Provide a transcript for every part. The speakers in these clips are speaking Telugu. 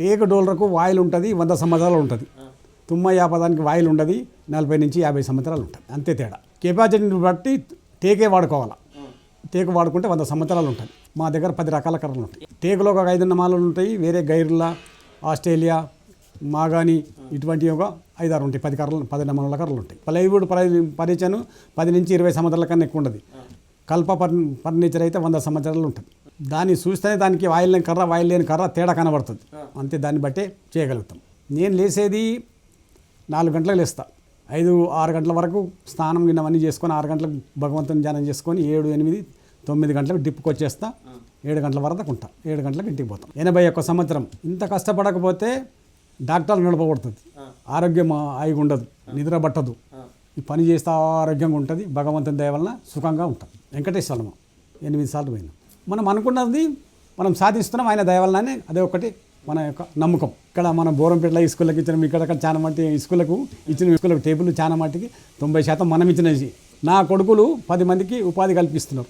టేకు డోలరకు వాయిల్ ఉంటుంది వంద సంవత్సరాలు ఉంటుంది తుమ్మ యాపదానికి వాయిల్ ఉండదు నలభై నుంచి యాభై సంవత్సరాలు ఉంటుంది అంతే తేడా. కెపాసిటీని బట్టి టేకే వాడుకోవాలి. టేకు వాడుకుంటే వంద సంవత్సరాలు ఉంటుంది మా దగ్గర పది రకాల కర్రలు ఉంటాయి టేకులో ఒక ఐదు మాలలు ఉంటాయి వేరే గైర్ల ఆస్ట్రేలియా మాగాని ఇటువంటి ఒక ఐదారు ఉంటాయి పది కర్రలు పది నమూనాల కర్రలు ఉంటాయి ప్లైవుడ్ పరి పరిచయం పది నుంచి ఇరవై సంవత్సరాల కన్నా ఎక్కువ ఉండదు కల్ప ఫర్ ఫర్నిచర్ అయితే వంద సంవత్సరాలు ఉంటుంది దాన్ని చూస్తేనే దానికి వాయిల్ లేని కర్ర వాయిల్ లేని కర్ర తేడా కనబడుతుంది. అంతే దాన్ని బట్టే చేయగలుగుతాం. నేను లేసేది నాలుగు గంటలకు లేస్తా. ఐదు ఆరు గంటల వరకు స్నానం గిన్నెవన్నీ చేసుకొని ఆరు గంటలకు భగవంతుని ధ్యానం చేసుకొని ఏడు ఎనిమిది తొమ్మిది గంటలకు డిప్పుకి వచ్చేస్తా. ఏడు గంటల వరకు ఉంటా. ఏడు గంటలకు ఇంటికి పోతాం. ఎనభై ఒక్క సంవత్సరం. ఇంత కష్టపడకపోతే డాక్టర్లు నడపబడుతుంది ఆరోగ్యం ఆయిగా ఉండదు నిద్ర పట్టదు. ఈ పని చేస్తే ఆరోగ్యంగా ఉంటుంది. భగవంతుని దయ వలన సుఖంగా ఉంటాం. వెంకటేశ్వరము ఎనిమిది సార్లు పోయినాం. మనం అనుకున్నది మనం సాధిస్తున్నాం ఆయన దయ అదే ఒకటి మన యొక్క నమ్మకం. ఇక్కడ మన బోరంపేటలో ఈ స్కూళ్ళకి ఇచ్చిన ఇక్కడ చాలా మట్టి ఈ స్కూళ్ళకు ఇచ్చిన స్కూళ్ళకు టేబుల్ చాలా మట్టికి తొంభై శాతం మనం ఇచ్చినవి. నా కొడుకులు పది మందికి ఉపాధి కల్పిస్తున్నారు.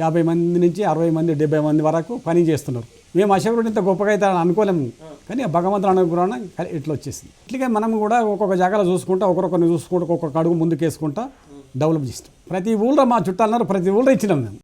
యాభై మంది నుంచి అరవై మంది డెబ్బై మంది వరకు పని చేస్తున్నారు. మేము అశకుడు ఇంత గొప్పగా అయితే అనుకోలేము కానీ భగవంతుడు అనుగ్రహణ ఇట్లా వచ్చేసింది. ఇట్లకే మనం కూడా ఒక్కొక్క జాగాలో చూసుకుంటా ఒకరొకరిని చూసుకుంటూ ఒక్కొక్క అడుగు ముందుకేసుకుంటా డెవలప్ చేస్తాం. ప్రతి ఊళ్ళో మా చుట్టాలన్నారు ప్రతి ఊళ్ళో ఇచ్చినాం మేము.